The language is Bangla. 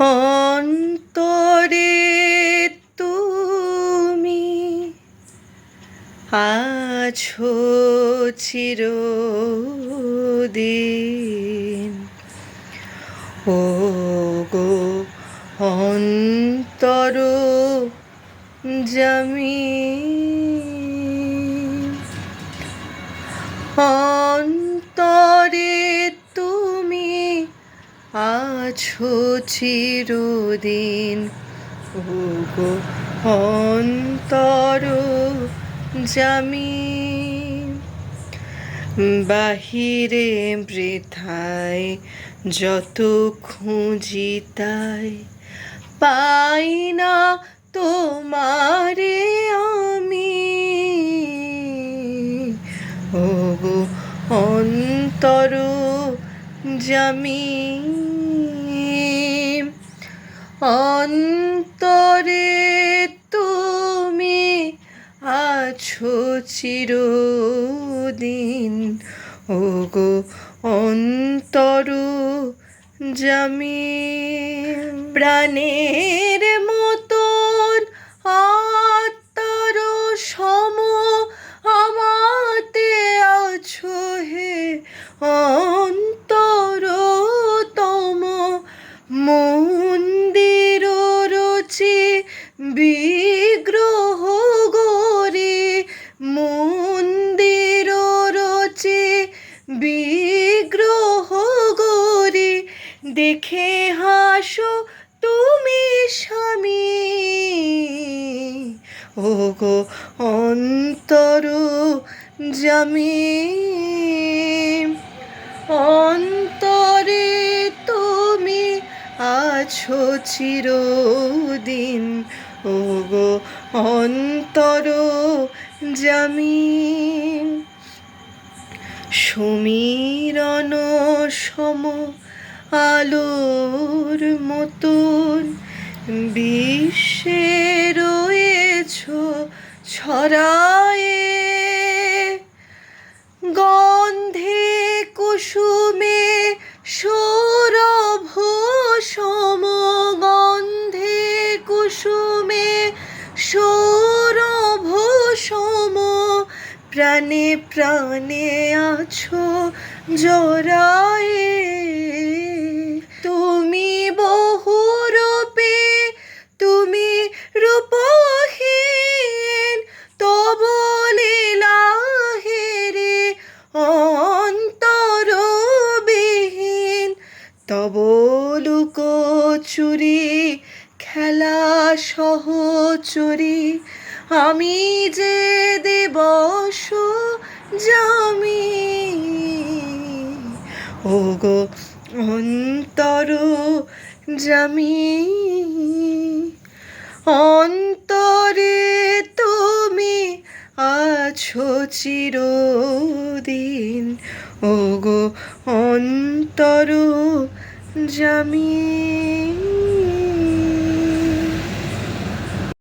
অন্তরে তুমি আছো চিরদিন। ও গো অন্তর জামি অন্তরে আছো চিরদিন। ও গো অন্তর জামি বাহিরে বৃথায় যত খুঁজি তাই পাই না তোমারে আমি। ও গো অন্তর জামি অন্তরে তুমি আছো চিরদিন। ও গো অন্তর জমি প্রাণের দেখে হাসো তুমি স্বামী। ও গো অন্তর জামি। অন্তরে তুমি আছো চিরদিন। ও গো অন্তর জামি। সমীরণ সম আলোর মতন বিশ্বে রয়েছ ছড়ায়ে। গন্ধে কুসুমে সৌরভ সম গন্ধে কুসুমে সৌরভ সম প্রাণে প্রাণে আছো জরায়ে চুরি, খেলা সহচরি আমি যে দেবস জামি। ও গো অন্তর জামি। অন্তরে তুমি আছো চিরদিন। ও গো অন্তর জামি